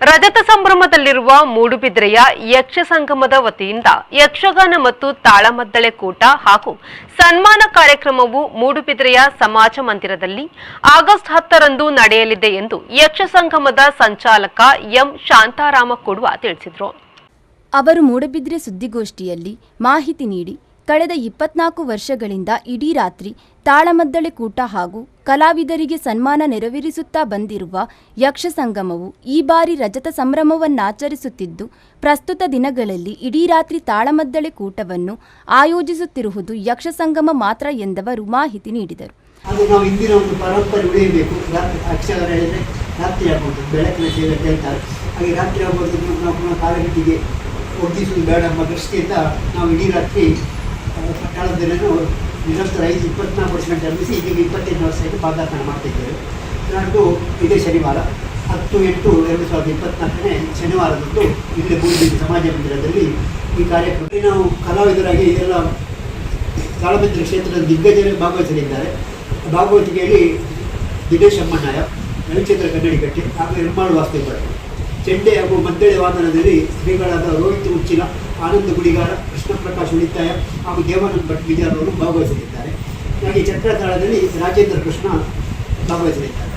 ರಜತ ಸಂಭ್ರಮದಲ್ಲಿರುವ ಮೂಡುಬಿದ್ರೆಯ ಯಕ್ಷ ಸಂಗಮದ ವತಿಯಿಂದ ಯಕ್ಷಗಾನ ಮತ್ತು ತಾಳಮದ್ದಳೆ ಕೂಟ ಹಾಗೂ ಸನ್ಮಾನ ಕಾರ್ಯಕ್ರಮವು ಮೂಡುಬಿದ್ರೆಯ ಸಮಾಜ ಮಂದಿರದಲ್ಲಿ ಆಗಸ್ಟ್ ಹತ್ತರಂದು ನಡೆಯಲಿದೆ ಎಂದು ಯಕ್ಷ ಸಂಗಮದ ಸಂಚಾಲಕ ಎಂ ಶಾಂತಾರಾಮ ಕೊಡುವ ತಿಳಿಸಿದರು. ಅವರು ಮೂಡುಬಿದ್ರೆ ಸುದ್ದಿಗೋಷ್ಠಿಯಲ್ಲಿ ಮಾಹಿತಿ ನೀಡಿ ಕಳೆದ ಇಪ್ಪತ್ನಾಲ್ಕು ವರ್ಷಗಳಿಂದ ಇಡೀ ರಾತ್ರಿ ತಾಳಮದ್ದಳೆ ಕೂಟ ಹಾಗೂ ಕಲಾವಿದರಿಗೆ ಸನ್ಮಾನ ನೆರವೇರಿಸುತ್ತಾ ಬಂದಿರುವ ಯಕ್ಷ ಸಂಗಮವು ಈ ಬಾರಿ ರಜತ ಸಂಭ್ರಮವನ್ನಾಚರಿಸುತ್ತಿದ್ದು, ಪ್ರಸ್ತುತ ದಿನಗಳಲ್ಲಿ ಇಡೀ ರಾತ್ರಿ ತಾಳಮದ್ದಳೆ ಕೂಟವನ್ನು ಆಯೋಜಿಸುತ್ತಿರುವುದು ಯಕ್ಷ ಸಂಗಮ ಮಾತ್ರ ಎಂದವರು ಮಾಹಿತಿ ನೀಡಿದರು. ಅದು ನಾವು ಇಂದಿನ ಒಂದು ಪರಂಪರೆ ಉಳಿಯಬೇಕು. ರಾತ್ರಿ ಅಕ್ಷರ ಹೇಳಿದರೆ ರಾತ್ರಿ ಆಗ್ಬೋದು, ಬೆಳಕಿನ ಸೇವೆ ಹಾಗೆ ರಾತ್ರಿ ಆಗ್ಬೋದು ನಾವು ಪುನಃ ಕಾಲಗಟ್ಟಿಗೆ ಒಗ್ಗಿಸುವುದು ಬೇಡ ಎಂಬ ದೃಷ್ಟಿಯಿಂದ ನಾವು ಇಡೀ ರಾತ್ರಿ ಕಾಲದಲ್ಲೂ ನಿರಂತರ ಐದು ಇಪ್ಪತ್ನಾಲ್ಕು ವರ್ಷ ಜನ್ಮಿಸಿ ಈಗ ಇಪ್ಪತ್ತೈದು ವರ್ಷಕ್ಕೆ ಪಾದಾರ್ಪಣೆ ಮಾಡ್ತಿದ್ದೇವೆ. ನಾಡ್ದು ಇದೇ ಶನಿವಾರ, ಹತ್ತು ಎಂಟು ಎರಡು ಸಾವಿರದ ಇಪ್ಪತ್ನಾಲ್ಕನೇ ಶನಿವಾರದಂದು ಇಲ್ಲಿ ಮೂಡಿದ ಸಮಾಜ ಮಂದಿರದಲ್ಲಿ ಈ ಕಾರ್ಯಕ್ರಮ. ನಾವು ಕಲಾವಿದರಾಗಿ ಎಲ್ಲ ತಾಳಮಂದಿರ ಕ್ಷೇತ್ರದ ದಿಗ್ಗಜರೇ ಭಾಗವಹಿಸಲಿದ್ದಾರೆ. ಭಾಗವತಿಕೆಯಲ್ಲಿ ದಿನೇಶ್ ಅಮ್ಮನಾಯ ರವಿಚಂದ್ರ ಕನ್ನಡಿಗಟ್ಟಿ ಹಾಗೂ ನಿರ್ಮಾಣ ವಾಸ್ತುಗಳು ಚೆಂಡೆ ಹಾಗೂ ಮದ್ದಳೆ ವಾಹನದಲ್ಲಿ ಶ್ರೀಗಳಾದ ರೋಹಿತ್ ಉಚ್ಚಿಲ ಆನಂದ ಗುಡಿಗಾರ ಕೃಷ್ಣ ಪ್ರಕಾಶ್ ಉಳಿತಾಯ ಹಾಗೂ ದೇವಾನಂದ ಭಟ್ ವಿಜಯರವರು ಭಾಗವಹಿಸಲಿದ್ದಾರೆ. ಹಾಗೆ ಚಕ್ರತಾಳದಲ್ಲಿ ರಾಜೇಂದ್ರ ಕೃಷ್ಣ ಭಾಗವಹಿಸಲಿದ್ದಾರೆ.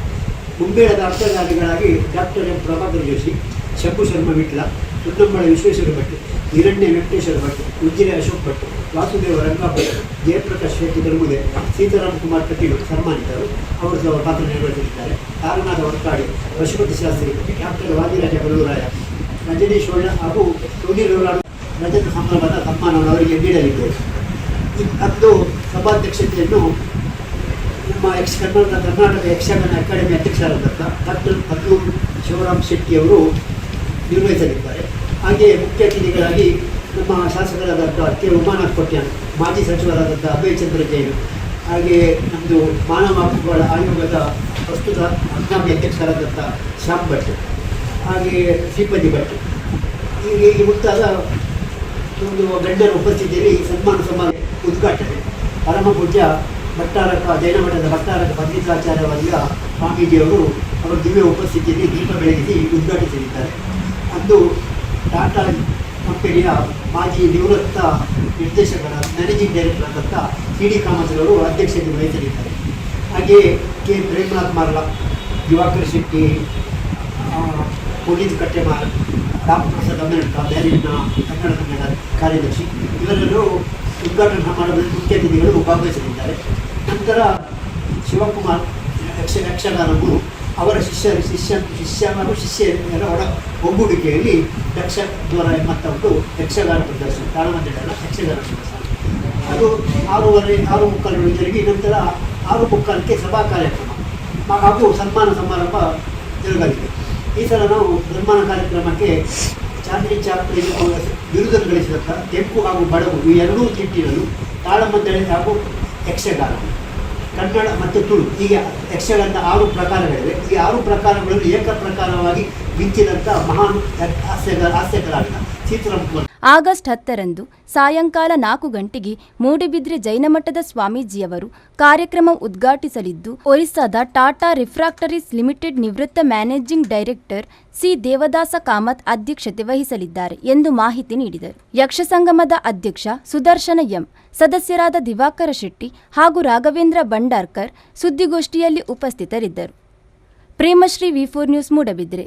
ಮುಂಬೇಡದ ಅರ್ಥಧಾರಿಗಳಾಗಿ ಡಾಕ್ಟರ್ ಎಂ ಪ್ರಭಾಕರ್ ಜೋಶಿ, ಶಂಭು ಶರ್ಮ ವಿಟ್ಲ ಸುನ್ನಂಬಳ ವಿಶ್ವೇಶ್ವರ ಭಟ್, ಹಿರಣ್ಯ ವೆಂಕಟೇಶ್ವರ ಭಟ್, ಉಜ್ಜಿರೆ ಅಶೋಕ್ ಭಟ್, ವಾಸುದೇವ ರಂಗಾ ಭಟ್ ಜಯಪ್ರಕಾಶ್ ಶೆಟ್ಟಿ ಗರ್ಮುದೆ ಸೀತಾರಾಮ್ ಕುಮಾರ್ ಕಟೀಲು ಸನ್ಮಾನಿತರು. ಅವರು ಅವರ ಪಾತ್ರ ನಿರ್ವಹಿಸಲಿದ್ದಾರೆ. ತಾರನಾಥ ಹೊರಕಾಡಿ ಪಶುಪತಿ ಶಾಸ್ತ್ರಿ, ಡಾಕ್ಟರ್ ವಾದಿರಾಜ ಬಲ್ಲೂರಾಯ, ರಜನೀಶ್ ಒಳ್ಳ ಹಾಗೂ ರೋಲಾಡು ರಜತ ಸಂಭ್ರಮದ ಸನ್ಮಾನವನ್ನು ಅವರಿಗೆ ನೀಡಲಿದ್ದೇವೆ ಅಂದು ಸಭಾಧ್ಯಕ್ಷತೆಯನ್ನು ನಮ್ಮ ಯಕ್ಷ ಕನ್ನಡ ಕರ್ನಾಟಕ ಯಕ್ಷಗಾನ ಅಕಾಡೆಮಿ ಅಧ್ಯಕ್ಷರಾದಂಥ ಡಾಕ್ಟರ್ ಪದ್ಮೂರ್ ಶಿವರಾಮ್ ಶೆಟ್ಟಿಯವರು ನಿರ್ವಹಿಸಲಿದ್ದಾರೆ. ಹಾಗೆಯೇ ಮುಖ್ಯ ಅತಿಥಿಗಳಾಗಿ ನಮ್ಮ ಶಾಸಕರಾದಂಥ ಕೆ. ಉಮಾನಾಥ್ ಕೊಟ್ಯಾನ್ ಮಾಜಿ ಸಚಿವರಾದಂಥ ಅಭಯ್ ಚಂದ್ರ ಜೈನ್, ಹಾಗೆಯೇ ನಮ್ಮದು ಮಾನವ ಹಕ್ಕುಗಳ ಆಯೋಗದ ಪ್ರಸ್ತುತ ಹಂಗಾಮಿ ಅಧ್ಯಕ್ಷರಾದಂಥ ಶ್ಯಾಮ್ ಭಟ್, ಹಾಗೆಯೇ ಶ್ರೀಪತಿ ಭಟ್. ಹೀಗೆ ಮುಂತಾದ ಒಂದು ಗಣ್ಯರ ಉಪಸ್ಥಿತಿಯಲ್ಲಿ ಸನ್ಮಾನ ಸಮಾರಂಭ ಉದ್ಘಾಟನೆ. ಪರಮ ಪೂಜ್ಯ ಭಟ್ಟಾರಕ ಜೈನ ಮಠದ ಭಟ್ಟಾರಕ ಪಂಡಿತಾಚಾರ್ಯವರ್ಗ ಸ್ವಾಮೀಜಿಯವರು ಅವರ ದಿವ್ಯ ಉಪಸ್ಥಿತಿಯಲ್ಲಿ ದೀಪ ಬೆಳಗಿಸಿ ಉದ್ಘಾಟಿಸಲಿದ್ದಾರೆ. ಅಂದು ಟಾಟಾ ಕಂಪನಿಯ ಮಾಜಿ ನಿವೃತ್ತ ನಿರ್ದೇಶಕರ ಮ್ಯಾನೇಜಿಂಗ್ ಡೈರೆಕ್ಟರ್ ಸಿ ಡಿ ಕಾಮತ್ರವರು ಅಧ್ಯಕ್ಷತೆ ವಹಿಸಲಿದ್ದಾರೆ. ಹಾಗೆಯೇ ಕೆ. ಪ್ರೇಮನಾಥ್ ಮಾರ್ಲ, ದಿವಾಕರ್ ಶೆಟ್ಟಿ ಪುನೀತ್ ಕಟ್ಟೆಮಾರ್ ರಾಮಪ್ರಸಾದ್ ಅಂಬೇಡ್ಕರ್ ಬ್ಯಾರಿನ ಕನ್ನಡ ಕನ್ನಡ ಕಾರ್ಯದರ್ಶಿ ಇವರೆಲ್ಲರೂ ಉದ್ಘಾಟನೆ ಮಾಡುವಲ್ಲಿ ಮುಖ್ಯ ಅತಿಥಿಗಳು ಭಾಗವಹಿಸಲಿದ್ದಾರೆ ನಂತರ ಶಿವಕುಮಾರ್ ಯಕ್ಷ ಯಕ್ಷಗಾನ ಗುರು ಅವರ ಶಿಷ್ಯ ಶಿಷ್ಯ ಶಿಷ್ಯ ಹಾಗೂ ಶಿಷ್ಯರ ಒಡ ಒಗ್ಗೂಡಿಕೆಯಲ್ಲಿ ಯಕ್ಷ ದ್ವಾರ ಮತ್ತೊಂದು ಯಕ್ಷಗಾನ ಪ್ರದರ್ಶನ ತಾಳಮದ್ದಳೆಲ್ಲ ಯಕ್ಷಗಾನ ಪ್ರದರ್ಶನ ಅದು ಆರೂವರೆ ಆರು ಮುಕ್ಕಾಲು ಜರುಗಿ ನಂತರ ಆರು ಮುಕ್ಕಾಲಕ್ಕೆ ಸಭಾ ಕಾರ್ಯಕ್ರಮ ಹಾಗೂ ಸನ್ಮಾನ ಸಮಾರಂಭ ಜರುಗಲಿದೆ ಈ ಸಲ ನಾವು ಧರ್ಮನ ಕಾರ್ಯಕ್ರಮಕ್ಕೆ ಚಾಂದ್ರಿ ಚಾಪ್ರಿ ವಿರುದ್ಧ ಗಳಿಸಿದಂಥ ಕೆಂಪು ಹಾಗೂ ಬಡವು ಈ ಎರಡೂ ತಿಟ್ಟಿರಲು ತಾಳಮದ್ದಳೆ ಹಾಗೂ ಯಕ್ಷಗಾನ, ಕನ್ನಡ ಮತ್ತು ತುಳು, ಹೀಗೆ ಯಕ್ಷಗಾನದ ಆರು ಪ್ರಕಾರಗಳಿವೆ. ಈ ಆರು ಪ್ರಕಾರಗಳನ್ನು ಏಕ ಪ್ರಕಾರವಾಗಿ ಮಿಂಚಿದಂಥ ಮಹಾನ್ ಹಾಸ್ಯ ಹಾಸ್ಯಕಲಾವಿದ ಸೀತಾರಾಮ್ ಕುಮಾರ್ ಆಗಸ್ಟ್ ಹತ್ತರಂದು ಸಾಯಂಕಾಲ ನಾಲ್ಕು ಗಂಟೆಗೆ ಮೂಡಿಬಿದ್ರೆ ಜೈನಮಠದ ಸ್ವಾಮೀಜಿಯವರು ಕಾರ್ಯಕ್ರಮ ಉದ್ಘಾಟಿಸಲಿದ್ದು, ಒರಿಸ್ಸಾದ ಟಾಟಾ ರಿಫ್ರಾಕ್ಟರೀಸ್ ಲಿಮಿಟೆಡ್ ನಿವೃತ್ತ managing director C. Devadasa Kamath ಅಧ್ಯಕ್ಷತೆ ವಹಿಸಲಿದ್ದಾರೆ ಎಂದು ಮಾಹಿತಿ ನೀಡಿದರು. ಯಕ್ಷಸಂಗಮದ ಅಧ್ಯಕ್ಷ ಸುದರ್ಶನ ಎಂ, ಸದಸ್ಯರಾದ ದಿವಾಕರ ಶೆಟ್ಟಿ ಹಾಗೂ ರಾಘವೇಂದ್ರ ಭಂಡಾರ್ಕರ್ ಸುದ್ದಿಗೋಷ್ಠಿಯಲ್ಲಿ ಉಪಸ್ಥಿತರಿದ್ದರು. Premashree V four news Moodbidri.